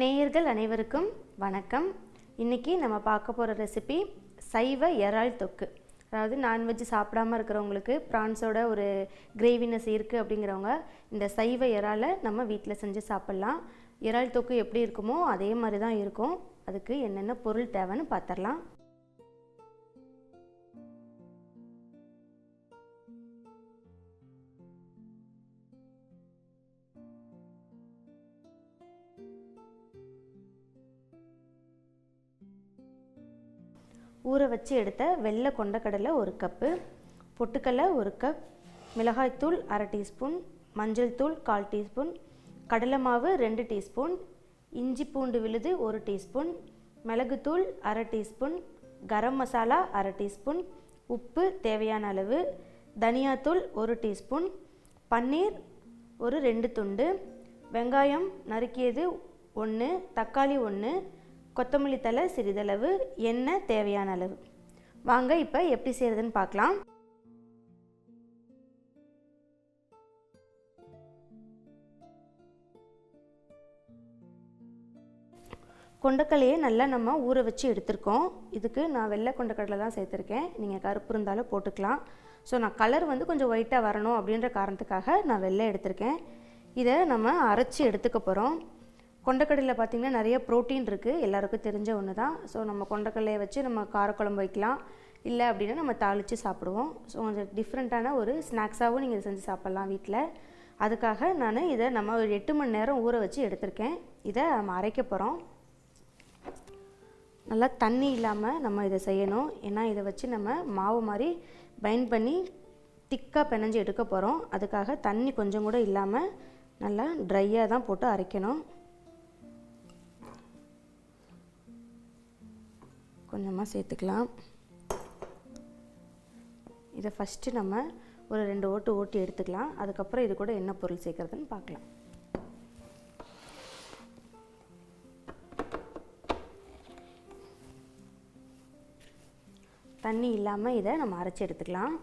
நேயர்கள் அனைவருக்கும் வணக்கம். இன்றைக்கி நம்ம பார்க்க போகிற ரெசிபி சைவ இறால் தொக்கு. அதாவது நான்வெஜ் சாப்பிடாம இருக்கிறவங்களுக்கு ப்ரான்ஸோட ஒரு கிரேவினஸ் இருக்குது அப்படிங்கிறவங்க இந்த சைவ இறாலை நம்ம வீட்டில் செஞ்சு சாப்பிட்லாம். இறால் தொக்கு எப்படி இருக்குமோ அதே மாதிரி தான் இருக்கும். அதுக்கு என்னென்ன பொருள் தேவைன்னு பார்த்துடலாம் ஊற வச்சு எடுத்த வெள்ளை கொண்டக்கடலை ஒரு கப்பு பொட்டுக்கடலை ஒரு கப் மிளகாய்த்தூள் அரை டீஸ்பூன் மஞ்சள் தூள் கால் டீஸ்பூன் கடலை மாவு ரெண்டு டீஸ்பூன் இஞ்சி பூண்டு விழுது ஒரு டீஸ்பூன் மிளகுத்தூள் அரை டீஸ்பூன் கரம் மசாலா அரை டீஸ்பூன் உப்பு தேவையான அளவு தனியாத்தூள் ஒரு டீஸ்பூன் பன்னீர் ஒரு ரெண்டு துண்டு வெங்காயம் நறுக்கியது ஒன்று தக்காளி ஒன்று கொத்தமல்லி தழை சிறிதளவு எண்ணெய் தேவையான அளவு. வாங்க இப்போ எப்படி செய்கிறதுன்னு பார்க்கலாம். கொண்டக்கடலையை நல்லா நம்ம ஊற வச்சு எடுத்திருக்கோம். இதுக்கு நான் வெள்ளை கொண்டக்கடலை தான் சேர்த்துருக்கேன். நீங்கள் கருப்பு இருந்தாலும் போட்டுக்கலாம். ஸோ நான் கலர் வந்து கொஞ்சம் ஒயிட்டாக வரணும் அப்படின்ற காரணத்துக்காக நான் வெள்ளை எடுத்திருக்கேன். இதை நம்ம அரைச்சி எடுத்துக்க போகிறோம் கொண்டக்கடலையில் பார்த்திங்கன்னா நிறைய ப்ரோட்டீன் இருக்குது எல்லாருக்கும் தெரிஞ்ச ஒன்று தான் ஸோ நம்ம கொண்டக்கடலையை வச்சு நம்ம காரக்குழம்பு வைக்கலாம். இல்லை அப்படின்னா நம்ம தாளித்து சாப்பிடுவோம். ஸோ கொஞ்சம் டிஃப்ரெண்ட்டான ஒரு ஸ்நாக்ஸாகவும் நீங்கள் செஞ்சு சாப்பிட்லாம் வீட்டில் அதுக்காக நான் இதை நம்ம ஒரு எட்டு மணி நேரம் ஊற வச்சு எடுத்திருக்கேன். இதை நம்ம அரைக்க போகிறோம் நல்லா தண்ணி இல்லாமல் நம்ம இதை செய்யணும். ஏன்னா இதை வச்சு நம்ம மாவு மாதிரி பைண்ட் பண்ணி திக்காக பிணைஞ்சு எடுக்க போகிறோம் அதுக்காக தண்ணி கொஞ்சம் கூட இல்லாமல் நல்லா ட்ரையாக தான் போட்டு அரைக்கணும். கொஞ்சமாக சேர்த்துக்கலாம். இதை ஃபஸ்ட்டு நம்ம ஒரு ரெண்டு ஓட்டு ஓட்டி எடுத்துக்கலாம். அதுக்கப்புறம் இது கூட என்ன பொருள் சேர்க்குறதுன்னு பார்க்கலாம். தண்ணி இல்லாமல் இதை நம்ம அரைச்சி எடுத்துக்கலாம்.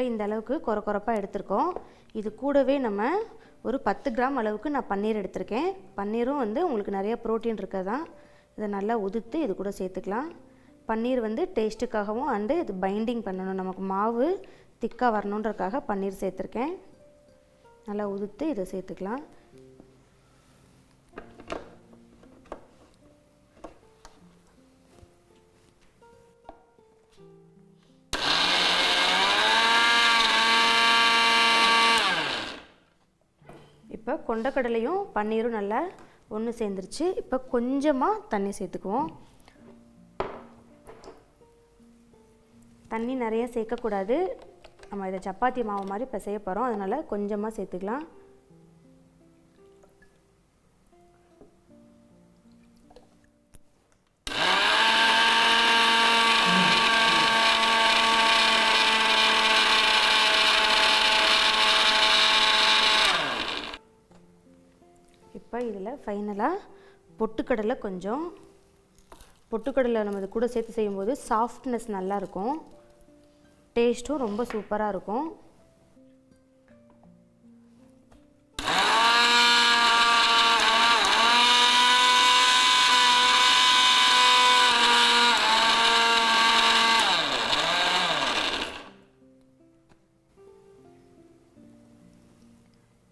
இப்போ இந்த அளவுக்கு கொர குறைப்பாக எடுத்திருக்கோம். இது கூடவே நம்ம ஒரு பத்து கிராம் அளவுக்கு நான் பன்னீர் எடுத்திருக்கேன். பன்னீரும் வந்து உங்களுக்கு நிறைய ப்ரோட்டீன் இருக்கதான் இதை நல்லா உதுத்து இது கூட சேர்த்துக்கலாம். பன்னீர் வந்து டேஸ்ட்டுக்காகவும் அண்டு இது பைண்டிங் பண்ணணும். நமக்கு மாவு திக்காக வரணுன்றக்காக பன்னீர் சேர்த்துருக்கேன். நல்லா உதுத்து இதை சேர்த்துக்கலாம். கொண்டக்கடலையும் பன்னீரும் நல்லா ஒன்று சேர்ந்துருச்சு. இப்போ கொஞ்சமாக தண்ணி சேர்த்துக்குவோம். தண்ணி நிறைய சேர்க்கக்கூடாது. நம்ம இதை சப்பாத்தி மாவு மாதிரி இப்போ செய்ய போகிறோம் அதனால் கொஞ்சமாக சேர்த்துக்கலாம். இப்போ இதில் ஃபைனலாக பொட்டுக்கடலை கொஞ்சம். பொட்டுக்கடலை நம்ம இது கூட சேர்த்து செய்யும்போது சாஃப்ட்னஸ் நல்லாயிருக்கும் டேஸ்ட்டும் ரொம்ப சூப்பராக இருக்கும்.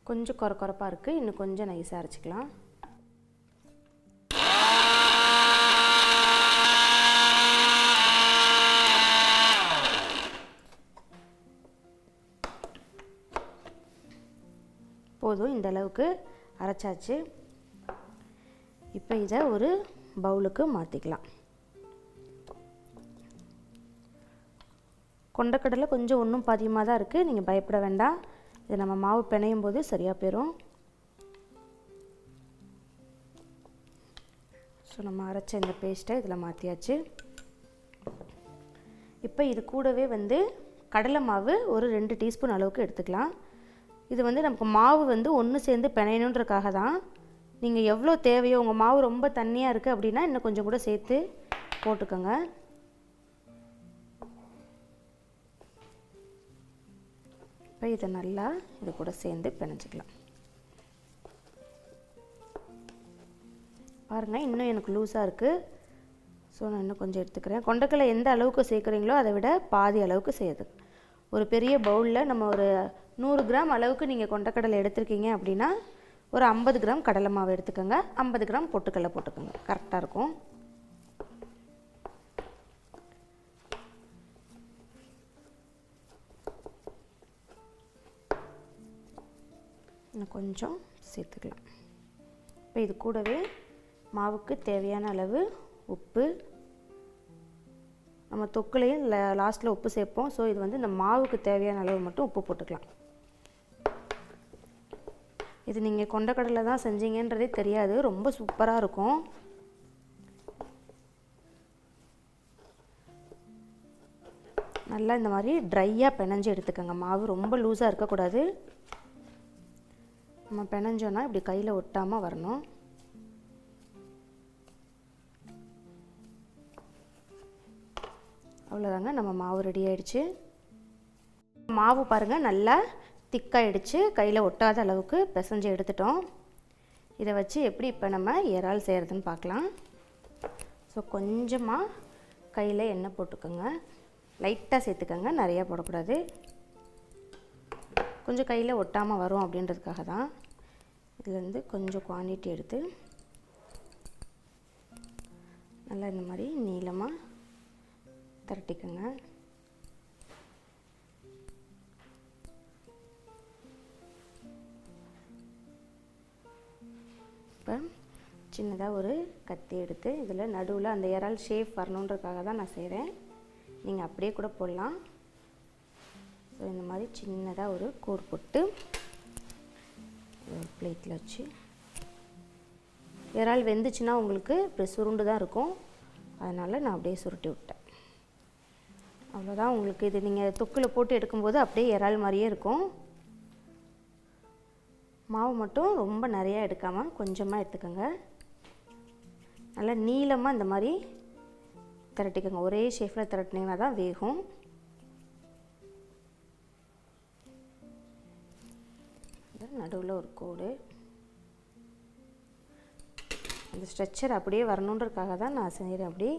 கொஞ்சம் கொர கொரப்பாக இருக்குது இன்னும் கொஞ்சம் நைஸாக அரைச்சிக்கலாம். போதும் இந்த அளவுக்கு அரைச்சாச்சு. இப்போ இதை ஒரு பவுலுக்கு மாற்றிக்கலாம் கொண்டக்கடலை கொஞ்சம் ஒன்றும் பாதியமாக தான் இருக்குது நீங்கள் பயப்பட வேண்டாம். இது நம்ம மாவு பிணையும் போது சரியாக போயிடும் ஸோ நம்ம அரைச்ச இந்த பேஸ்ட்டை இதில் மாற்றியாச்சு இப்போ இது கூடவே வந்து கடலை மாவு ஒரு ரெண்டு டீஸ்பூன் அளவுக்கு எடுத்துக்கலாம். இது வந்து நமக்கு மாவு வந்து ஒன்று சேர்ந்து பிணையணுன்றக்காக தான். நீங்கள் எவ்வளோ தேவையோ உங்கள் மாவு ரொம்ப தண்ணியாக இருக்குது அப்படின்னா இன்னும் கொஞ்சம் கூட சேர்த்து போட்டுக்கோங்க. இப்போ இதை நல்லா இது கூட சேர்ந்து பிணைஞ்சிக்கலாம். பாருங்கள் இன்னும் எனக்கு லூஸாக இருக்குது ஸோ நான் இன்னும் கொஞ்சம் எடுத்துக்கிறேன். கொண்டக்கடலை எந்த அளவுக்கு சேர்க்குறீங்களோ அதை விட பாதி அளவுக்கு செய்யுது. ஒரு பெரிய பவுலில் நம்ம ஒரு நூறு கிராம் அளவுக்கு நீங்கள் கொண்டக்கடலை எடுத்திருக்கீங்க அப்படின்னா ஒரு ஐம்பது கிராம் கடலை மாவு எடுத்துக்கோங்க. ஐம்பது கிராம் பொட்டுக்கடலை போட்டுக்கோங்க. கரெக்டாக இருக்கும். இன்னும் கொஞ்சம் சேர்த்துக்கலாம். இப்போ இது கூடவே மாவுக்கு தேவையான அளவு உப்பு. நம்ம தொக்குலையும் லாஸ்ட்டில் உப்பு சேர்ப்போம். ஸோ இது வந்து இந்த மாவுக்கு தேவையான அளவு மட்டும் உப்பு போட்டுக்கலாம். இது நீங்கள் கொண்டக்கடலை தான் செஞ்சீங்கன்றதே தெரியாது. ரொம்ப சூப்பராக இருக்கும். நல்லா இந்த மாதிரி ட்ரையாக பிணைஞ்சு எடுத்துக்கோங்க. மாவு ரொம்ப லூஸாக இருக்கக்கூடாது. நம்ம பிணைஞ்சோன்னா இப்படி கையில் ஒட்டாமல் வரணும். அவ்வளோதாங்க நம்ம மாவு ரெடி ஆயிடுச்சு. மாவு பாருங்கள் நல்லா திக்காயிடுச்சு. கையில் ஒட்டாத அளவுக்கு பிசைஞ்சு எடுத்துட்டோம். இதை வச்சு எப்படி இப்போ நம்ம இறால் செய்கிறதுன்னு பார்க்கலாம். ஸோ கொஞ்சமாக கையில் எண்ணெய் போட்டுக்கோங்க. லைட்டாக சேர்த்துக்கோங்க நிறையா போடக்கூடாது. கொஞ்சம் கையில் ஒட்டாமல் வரும் அப்படின்றதுக்காக தான் இதுலேருந்து கொஞ்சம் குவான்டிட்டி எடுத்து நல்லா இந்த மாதிரி நீளமாக திரட்டிக்கோங்க இப்போ சின்னதாக ஒரு கத்தி எடுத்து இதில் நடுவில் அந்த இறால் ஷேப் வரணுன்றதுக்காக தான் நான் செய்கிறேன் நீங்கள் அப்படியே கூட போடலாம். ஸோ இந்த மாதிரி சின்னதாக ஒரு கூர் போட்டு ஒரு பிளேட்டில் வச்சு. இறால் வெந்துச்சுன்னா உங்களுக்கு இப்படி சுருண்டு தான் இருக்கும். அதனால் நான் அப்படியே சுருட்டி விட்டேன். அவ்வளோதான் உங்களுக்கு இது. நீங்கள் தொக்கில் போட்டு எடுக்கும்போது அப்படியே இறால் மாதிரியே இருக்கும். மாவு மட்டும் ரொம்ப நிறையா எடுக்காமல் கொஞ்சமாக எடுத்துக்கோங்க. நல்லா நீளமாக இந்த மாதிரி திரட்டிக்கோங்க. ஒரே ஷேஃபில் திரட்டினீங்கன்னா தான் வேகும். நடுவில் ஒரு கோடு. அந்த ஸ்ட்ரெச்சர் அப்படியே வரணுன்றதுக்காக தான் நான் செய்கிறேன் அப்படி.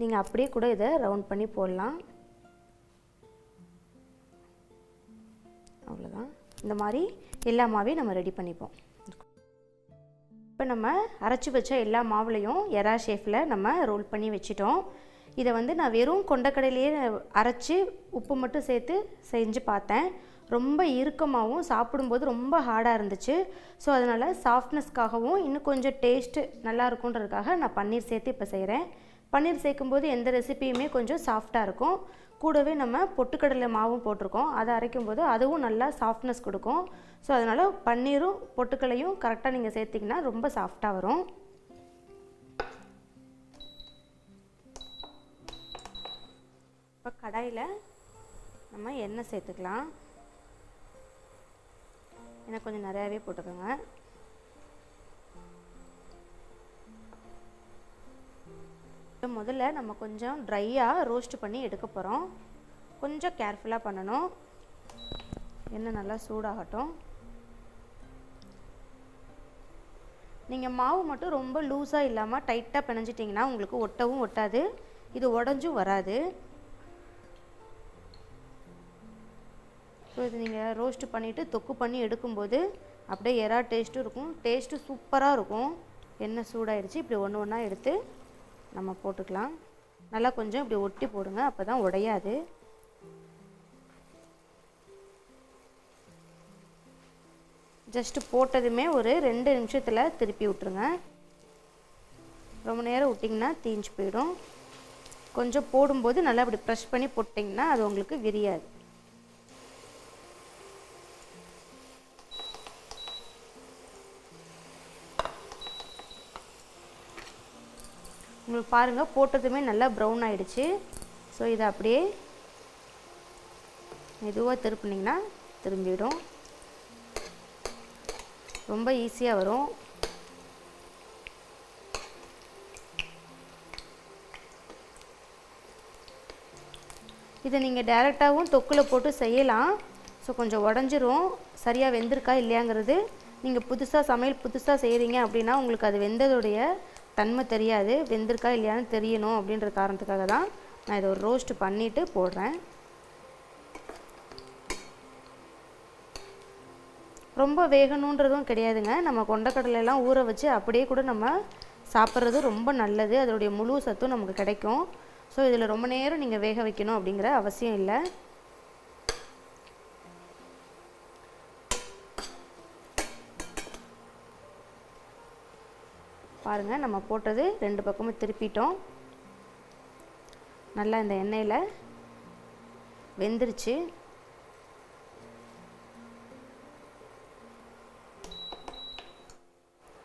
நீங்கள் அப்படியே கூட இதை ரவுண்ட் பண்ணி போடலாம். அவ்வளோதான் இந்த மாதிரி எல்லா மாவையும் நம்ம ரெடி பண்ணிப்போம். இப்போ நம்ம அரைச்சி வச்ச எல்லா மாவுலையும் எறா ஷேஃபில் நம்ம ரோல் பண்ணி வச்சிட்டோம். இதை வந்து நான் வெறும் கொண்டக்கடையிலேயே அரைச்சி உப்பு மட்டும் சேர்த்து செஞ்சு பார்த்தேன். ரொம்ப இறுக்கமாகவும் சாப்பிடும்போது ரொம்ப ஹார்டாக இருந்துச்சு. ஸோ அதனால் சாஃப்ட்னஸ்க்காகவும் இன்னும் கொஞ்சம் டேஸ்ட்டு நல்லா இருக்குன்றதுக்காக நான் பன்னீர் சேர்த்து இப்போ செய்கிறேன் பன்னீர் சேர்க்கும்போது எந்த ரெசிபியுமே கொஞ்சம் சாஃப்டாக இருக்கும். கூடவே நம்ம பொட்டுக்கடலை மாவும் போட்டிருக்கோம். அதை அரைக்கும் போது அதுவும் நல்லா சாஃப்ட்னஸ் கொடுக்கும். ஸோ அதனால் பன்னீரும் பொட்டுக்கடலையும் கரெக்டாக நீங்கள் சேர்த்திங்கன்னா ரொம்ப சாஃப்டாக வரும். இப்போ கடாயில் நம்ம எண்ணெய் சேர்த்துக்கலாம். எனக்கு கொஞ்சம் நிறையாவே போட்டுக்கோங்க. முதல்ல நம்ம கொஞ்சம் ட்ரையாக ரோஸ்ட் பண்ணி எடுக்க போகிறோம் கொஞ்சம் கேர்ஃபுல்லாக பண்ணணும். எண்ணெய் நல்லா சூடாகட்டும். நீங்கள் மாவு மட்டும் ரொம்ப லூஸாக இல்லாமல் டைட்டாக பிணைஞ்சிட்டிங்கன்னா உங்களுக்கு ஒட்டவும் ஒட்டாது. இது உடஞ்சும் வராது. ஸோ இது நீங்கள் ரோஸ்ட் பண்ணிவிட்டு தொக்கு பண்ணி எடுக்கும்போது அப்படியே எறா டேஸ்ட்டும் இருக்கும். டேஸ்ட்டு சூப்பராக இருக்கும். எண்ணெய் சூடாயிடுச்சு இப்படி ஒன்று ஒன்றா எடுத்து நம்ம போட்டுக்கலாம். நல்லா கொஞ்சம் இப்படி ஒட்டி போடுங்க. அப்போ தான் உடையாது. ஜஸ்ட்டு போட்டதுமே ஒரு ரெண்டு நிமிஷத்தில் திருப்பி விட்ருங்க ரொம்ப நேரம் விட்டிங்கன்னா தீஞ்சு போயிடும். கொஞ்சம் போடும்போது நல்லா இப்படி ப்ரெஷ் பண்ணி போட்டிங்கன்னா அது உங்களுக்கு விரியாது. உங்களுக்கு பாருங்கள் போட்டதுமே நல்லா ப்ரௌன் ஆகிடுச்சு ஸோ இதை அப்படியே மெதுவாக திருப்பினீங்கன்னா திரும்பிடும். ரொம்ப ஈஸியாக வரும். இதை நீங்கள் டேரெக்டாகவும் தொக்கில் போட்டு செய்யலாம். ஸோ கொஞ்சம் உடஞ்சிரும். சரியாக வெந்திருக்கா இல்லையாங்கிறது. நீங்கள் புதுசாக சமையல் புதுசாக செய்கிறீங்க அப்படின்னா உங்களுக்கு அது வெந்ததுடைய தன்மை தெரியாது வெந்திருக்கா இல்லையான்னு தெரியணும் அப்படின்ற காரணத்துக்காக தான் நான் இதை ஒரு ரோஸ்ட் பண்ணிவிட்டு போடுறேன். ரொம்ப வேகணுன்றதும் கிடையாதுங்க. நம்ம கொண்டக்கடலையெல்லாம் ஊற வச்சு அப்படியே கூட நம்ம சாப்பிட்றது ரொம்ப நல்லது. அதனுடைய முழு சத்தும் நமக்கு கிடைக்கும். ஸோ இதில் ரொம்ப நேரம் நீங்கள் வேக வைக்கணும் அப்படிங்கிற அவசியம் இல்லை. பாருங்கள் நம்ம போட்டது ரெண்டு பக்கமும் திருப்பிட்டோம். நல்லா இந்த எண்ணெயில் வெந்துருச்சு.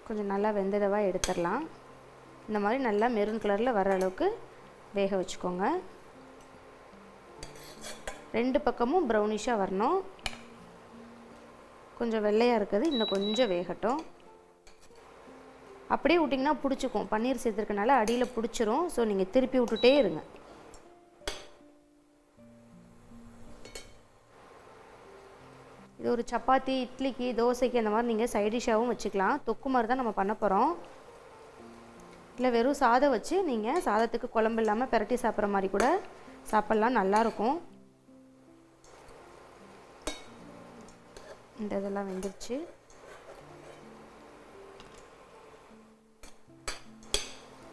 கொஞ்சம் நல்லா வெந்ததவா எடுத்துடலாம். இந்த மாதிரி நல்லா மெரூன் கலரில் வர அளவுக்கு வேக வச்சுக்கோங்க. ரெண்டு பக்கமும் ப்ரௌனிஷாக வரணும். கொஞ்சம் வெள்ளையாக இருக்குது இன்னும் கொஞ்சம் வேகட்டும். அப்படியே விட்டிங்கன்னா பிடிச்சிக்கும். பன்னீர் சேர்த்துருக்கனால அடியில் பிடிச்சிரும். ஸோ நீங்கள் திருப்பி விட்டுட்டே இருங்க. இது ஒரு சப்பாத்தி இட்லிக்கு தோசைக்கு அந்த மாதிரி நீங்கள் சைடிஷாகவும் வச்சுக்கலாம். தொக்கு மாதிரி தான் நம்ம பண்ண போகிறோம் இல்லை வெறும் சாதம் வச்சு நீங்கள் சாதத்துக்கு குழம்பு இல்லாமல் பெரட்டி சாப்பிட்ற மாதிரி கூட சாப்பிட்லாம். நல்லாயிருக்கும் இந்த இதெல்லாம் வெந்துருச்சு.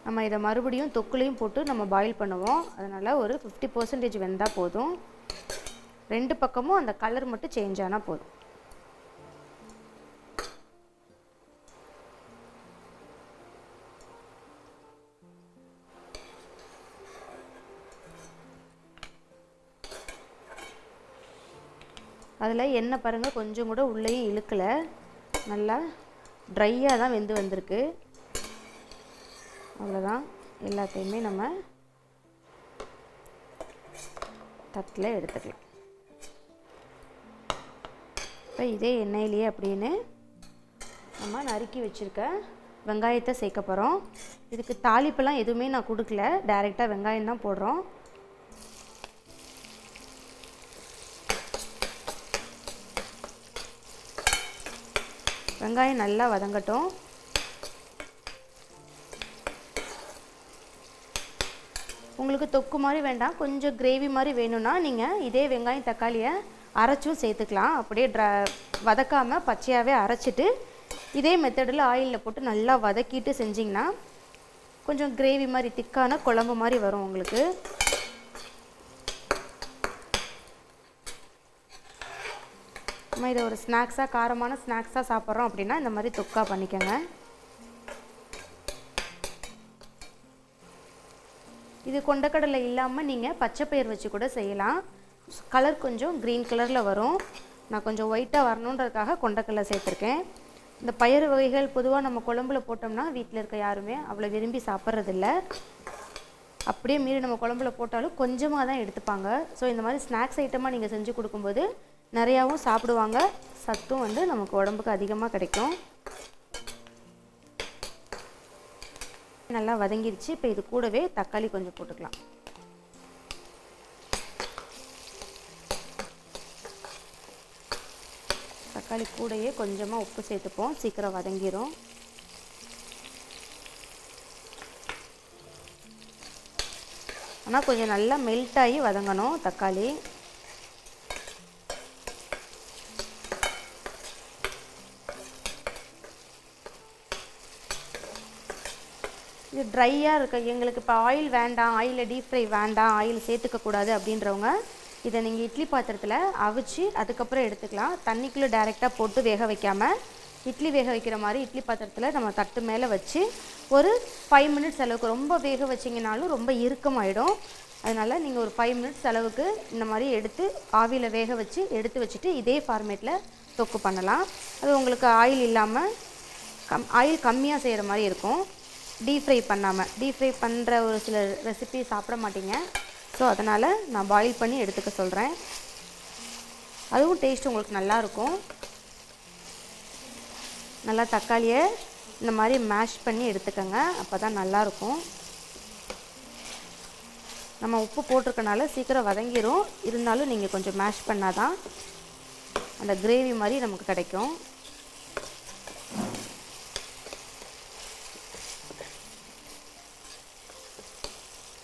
நம்ம இதை மறுபடியும் தொக்குலையும் போட்டு நம்ம பாயில் பண்ணுவோம். அதனால் ஒரு ஃபிஃப்டி பர்சன்டேஜ் வெந்தால் போதும். ரெண்டு பக்கமும் அந்த கலர் மட்டும் சேஞ்ச் ஆனால் போதும். அதில் எண்ணெய் பாருங்கள் கொஞ்சம் கூட உள்ளேயும் இழுக்கலை. நல்லா ட்ரையாக தான் வெந்து வந்திருக்கு. அவ்வளோதான் எல்லாத்தையுமே நம்ம தட்டில் எடுத்துக்கலாம். இப்போ இதே எண்ணெயிலேயே அப்படின்னு நம்ம நறுக்கி வச்சுருக்க வெங்காயத்தை சேர்க்க போகிறோம் இதுக்கு தாளிப்பெல்லாம் எதுவுமே நான் கொடுக்கல. டைரெக்டாக வெங்காயம் தான் போடுறோம். வெங்காயம் நல்லா வதங்கட்டும். உங்களுக்கு தொக்கு மாதிரி வேண்டாம். கொஞ்சம் கிரேவி மாதிரி வேணும்னா நீங்கள் இதே வெங்காயம் தக்காளியை அரைச்சும் சேர்த்துக்கலாம். அப்படியே ட்ர வதக்காமல் பச்சையாகவே அரைச்சிட்டு இதே மெத்தடில் ஆயிலில் போட்டு நல்லா வதக்கிட்டு செஞ்சிங்கன்னா கொஞ்சம் கிரேவி மாதிரி திக்கான குழம்பு மாதிரி வரும் உங்களுக்கு. நம்ம இதை ஒரு ஸ்நாக்ஸாக காரமான ஸ்நாக்ஸாக சாப்பிட்றோம் அப்படின்னா இந்த மாதிரி தொக்கா பண்ணிக்கோங்க. இது கொண்டக்கடலை இல்லாமல் நீங்கள் பச்சை பயிர் வச்சு கூட செய்யலாம். கலர் கொஞ்சம் க்ரீன் கலரில் வரும். நான் கொஞ்சம் ஒயிட்டாக வரணுன்றதுக்காக கொண்டக்கடலை சேர்த்துருக்கேன். இந்த பயிர் வகைகள் பொதுவாக நம்ம குழம்புல போட்டோம்னா வீட்டில் இருக்க யாருமே அவ்வளோ விரும்பி சாப்பிட்றதில்ல. அப்படியே மீறி நம்ம குழம்புல போட்டாலும் கொஞ்சமாக தான் எடுத்துப்பாங்க. ஸோ இந்த மாதிரி ஸ்நாக்ஸ் ஐட்டமாக நீங்கள் செஞ்சு கொடுக்கும்போது நிறையாவும் சாப்பிடுவாங்க. சத்தும் வந்து நமக்கு உடம்புக்கு அதிகமாக கிடைக்கும். நல்லா வதங்கிருச்சு. இப்போ இது கூடவே தக்காளி கொஞ்சம் போட்டுக்கலாம். தக்காளி கூடயே கொஞ்சமாக உப்பு சேர்த்துப்போம். சீக்கிரம் வதங்கிரும். ஆனால் கொஞ்சம் நல்லா மெல்ட் ஆகி வதங்கணும் தக்காளி. இது ட்ரையாக இருக்க எங்களுக்கு இப்போ ஆயில் வேண்டாம் ஆயிலில் டீப் ஃப்ரை வேண்டாம் ஆயில் சேர்த்துக்கக்கூடாது அப்படின்றவங்க இதை நீங்கள் இட்லி பாத்திரத்தில் அவிச்சு அதுக்கப்புறம் எடுத்துக்கலாம். தண்ணிக்குள்ளே டைரெக்டாக போட்டு வேக வைக்காமல் இட்லி வேக வைக்கிற மாதிரி இட்லி பாத்திரத்தில் நம்ம தட்டு மேலே வச்சு ஒரு ஃபைவ் மினிட்ஸ் அளவுக்கு ரொம்ப வேக வச்சிங்கனாலும் ரொம்ப இறுக்கமாயிடும். அதனால் நீங்கள் ஒரு ஃபைவ் மினிட்ஸ் அளவுக்கு இந்த மாதிரி எடுத்து ஆவியில் வேக வச்சு எடுத்து வச்சுட்டு இதே ஃபார்மேட்டில் தொக்கு பண்ணலாம். அது உங்களுக்கு ஆயில் இல்லாமல் கம் ஆயில் கம்மியாக செய்கிற மாதிரி இருக்கும். டீப் ஃப்ரை பண்ணாமல் டீப் ஃப்ரை பண்ணுற ஒரு சில ரெசிபி சாப்பிட மாட்டீங்க. ஸோ அதனால் நான் பாயில் பண்ணி எடுத்துக்க சொல்கிறேன் அதுவும் டேஸ்ட் உங்களுக்கு நல்லாயிருக்கும் நல்லா தக்காளியை இந்த மாதிரி மேஷ் பண்ணி எடுத்துக்கோங்க. அப்போ தான் நல்லாயிருக்கும் நம்ம உப்பு போட்டிருக்கனால சீக்கிரம் வதங்கிரும். இருந்தாலும் நீங்கள் கொஞ்சம் மேஷ் பண்ணால் தான் அந்த கிரேவி மாதிரி நமக்கு கிடைக்கும்.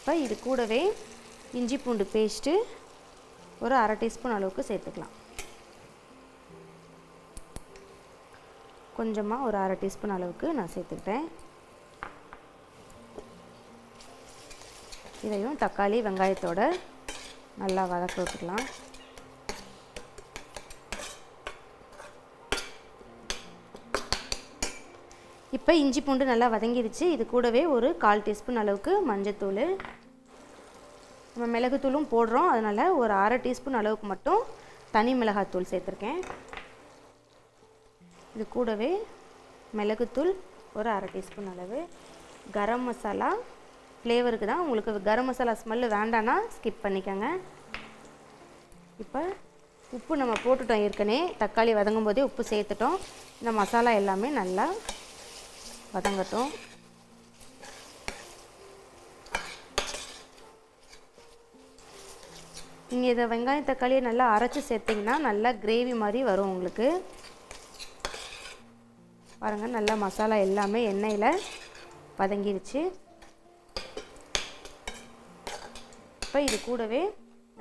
இப்போ இது கூடவே இஞ்சி பூண்டு பேஸ்ட்டு ஒரு அரை டீஸ்பூன் அளவுக்கு சேர்த்துக்கலாம். கொஞ்சமாக ஒரு அரை டீஸ்பூன் அளவுக்கு நான் சேர்த்துக்கிட்டேன். இதையும் தக்காளி வெங்காயத்தோட நல்லா வதக்க விட்டுக்கலாம். இப்போ இஞ்சி பூண்டு நல்லா வதங்கிடுச்சு இது கூடவே ஒரு கால் டீஸ்பூன் அளவுக்கு மஞ்சத்தூள் மிளகுத்தூளும் போடுறோம். அதனால் ஒரு அரை டீஸ்பூன் அளவுக்கு மட்டும் தனி மிளகாத்தூள் சேர்த்துருக்கேன். இது கூடவே மிளகுத்தூள் ஒரு அரை டீஸ்பூன் அளவு. கரம் மசாலா ஃப்ளேவருக்கு தான் உங்களுக்கு கரம் மசாலா ஸ்மெல்லு வேண்டான்னா ஸ்கிப் பண்ணிக்கோங்க. இப்போ உப்பு நம்ம போட்டுட்டோம் ஏற்கனவே. தக்காளி வதங்கும் போதே உப்பு சேர்த்துட்டோம். இந்த மசாலா எல்லாமே நல்லா வதங்கட்டும். நீங்கள் இதை வெங்காயம் தக்காளியை நல்லா அரைச்சி சேர்த்திங்கன்னா நல்லா கிரேவி மாதிரி வரும் உங்களுக்கு. பாருங்கள் நல்லா மசாலா எல்லாமே எண்ணெயில் வதங்கிருச்சு. இப்போ இது கூடவே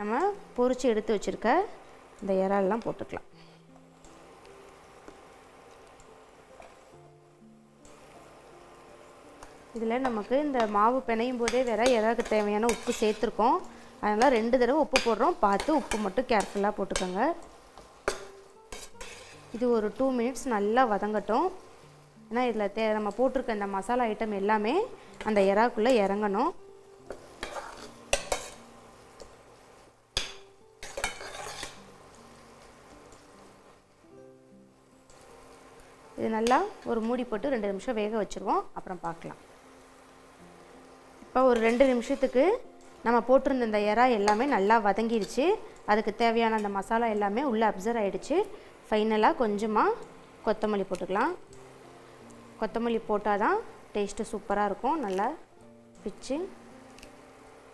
நம்ம பொறிச்சு எடுத்து வச்சுருக்க இந்த இறால்லாம் போட்டுக்கலாம். இதில் நமக்கு இந்த மாவு பிணையும் போதே வேற இறாக்கு தேவையான உப்பு சேர்த்துருக்கோம். அதனால் ரெண்டு தடவை உப்பு போடுறோம். பார்த்து உப்பு மட்டும் கேர்ஃபுல்லாக போட்டுக்கோங்க. இது ஒரு டூ மினிட்ஸ் நல்லா வதங்கட்டும். ஏன்னா இதில் தே நம்ம போட்டிருக்க இந்த மசாலா ஐட்டம் எல்லாமே அந்த இறாக்குள்ளே இறங்கணும். இது நல்லா ஒரு மூடி போட்டு ரெண்டு நிமிஷம் வேக வச்சுருவோம். அப்புறம் பார்க்கலாம். இப்போ ஒரு ரெண்டு நிமிஷத்துக்கு நம்ம போட்டிருந்த இந்த இறா எல்லாமே நல்லா வதங்கிடுச்சு அதுக்கு தேவையான அந்த மசாலா எல்லாமே உள்ளே அப்சர்வ் ஆகிடுச்சு ஃபைனலாக கொஞ்சமாக கொத்தமல்லி போட்டுக்கலாம். கொத்தமல்லி போட்டால் தான் டேஸ்ட்டு சூப்பராக இருக்கும். நல்லா பிச்சு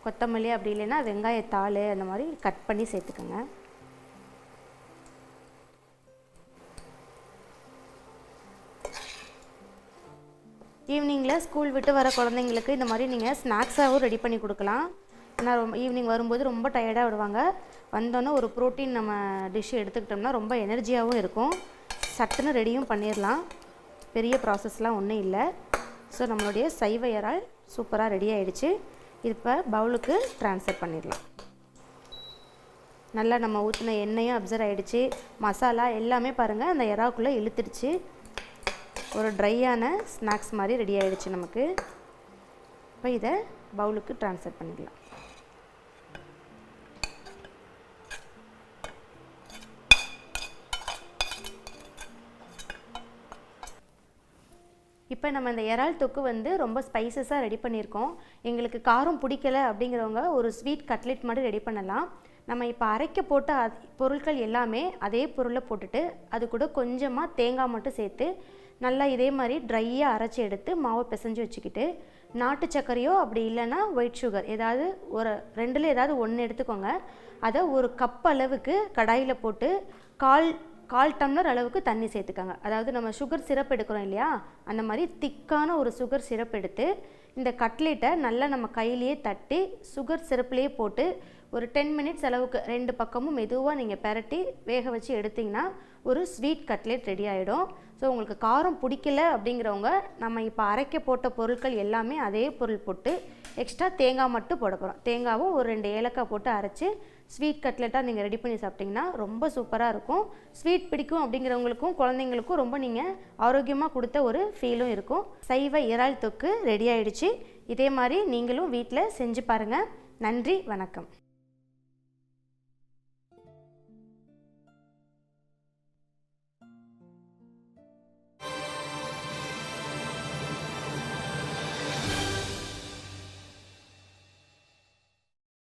கொத்தமல்லி அப்படி இல்லைன்னா வெங்காயத்தாள் அந்த மாதிரி கட் பண்ணி சேர்த்துக்கோங்க. ஈவினிங்கில் ஸ்கூல் விட்டு வர குழந்தைங்களுக்கு இந்த மாதிரி நீங்கள் ஸ்நாக்ஸாகவும் ரெடி பண்ணி கொடுக்கலாம். ஏன்னா ரொம்ப ஈவினிங் வரும்போது ரொம்ப டயர்டாக விடுவாங்க வந்தோன்னே ஒரு ப்ரோட்டீன் நம்ம டிஷ் எடுத்துக்கிட்டோம்னா ரொம்ப எனர்ஜியாகவும் இருக்கும். சட்டுன்னு ரெடியும் பண்ணிடலாம் பெரிய ப்ராசஸ்லாம் ஒன்றும் இல்லை. ஸோ நம்மளுடைய சைவ இறால் சூப்பராக ரெடி ஆகிடுச்சு இப்போ பவுலுக்கு ட்ரான்ஸ்ஃபர் பண்ணிடலாம் நல்லா நம்ம ஊற்றின எண்ணெயும் அப்சர்வ் ஆகிடுச்சு மசாலா எல்லாமே பாருங்கள் அந்த இறாக்குள்ளே இழுத்துடுச்சு. ஒரு ட்ரையான ஸ்நாக்ஸ் மாதிரி ரெடி ஆகிடுச்சு நமக்கு. இப்போ இதை பவுலுக்கு ட்ரான்ஸ்ஃபர் பண்ணிடலாம் இப்போ நம்ம இந்த இறால் தொக்கு வந்து ரொம்ப ஸ்பைசஸாக ரெடி பண்ணியிருக்கோம். எங்களுக்கு காரம் பிடிக்கல அப்படிங்கிறவங்க ஒரு ஸ்வீட் கட்லெட் மாதிரி ரெடி பண்ணலாம். நம்ம இப்போ அரைக்க போட்ட பொருட்கள் எல்லாமே அதே பொருளை போட்டுட்டு அது கூட கொஞ்சமாக தேங்காய் மட்டும் சேர்த்து நல்லா இதே மாதிரி ட்ரையாக அரைச்சி எடுத்து மாவை பிசைஞ்சு வச்சுக்கிட்டு நாட்டு சர்க்கரையோ அப்படி இல்லைன்னா ஒயிட் சுகர் ஏதாவது ஒரு ரெண்டில் ஏதாவது ஒன்று எடுத்துக்கோங்க. அதை ஒரு கப் அளவுக்கு கடாயில் போட்டு கால் கால் டம்ளர் அளவுக்கு தண்ணி சேர்த்துக்கோங்க. அதாவது நம்ம சுகர் சிரப் எடுக்கிறோம் இல்லையா? அந்த மாதிரி திக்கான ஒரு சுகர் சிரப் எடுத்து இந்த கட்லெட்டை நல்லா நம்ம கையிலேயே தட்டி சுகர் சிரப்லேயே போட்டு ஒரு டென் மினிட்ஸ் அளவுக்கு ரெண்டு பக்கமும் மெதுவாக நீங்கள் பெரட்டி வேக வச்சு எடுத்திங்கன்னா ஒரு ஸ்வீட் கட்லெட் ரெடி ஆகிடும் ஸோ உங்களுக்கு காரம் பிடிக்கல அப்படிங்கிறவங்க நம்ம இப்போ அரைக்க போட்ட பொருட்கள் எல்லாமே அதே பொருள் போட்டு எக்ஸ்ட்ரா தேங்காய் மட்டும் போட போகிறோம் தேங்காவும் ஒரு ரெண்டு ஏலக்காய் போட்டு அரைச்சி ஸ்வீட் கட்லெட்டாக நீங்கள் ரெடி பண்ணி சாப்பிட்டிங்கன்னா ரொம்ப சூப்பராக இருக்கும். ஸ்வீட் பிடிக்கும் அப்படிங்கிறவங்களுக்கும் குழந்தைங்களுக்கும் ரொம்ப நீங்கள் ஆரோக்கியமாக கொடுத்த ஒரு ஃபீலும் இருக்கும். சைவ இறால் தொக்கு ரெடி ஆகிடுச்சு இதே மாதிரி நீங்களும் வீட்டில் செஞ்சு பாருங்கள் நன்றி வணக்கம்.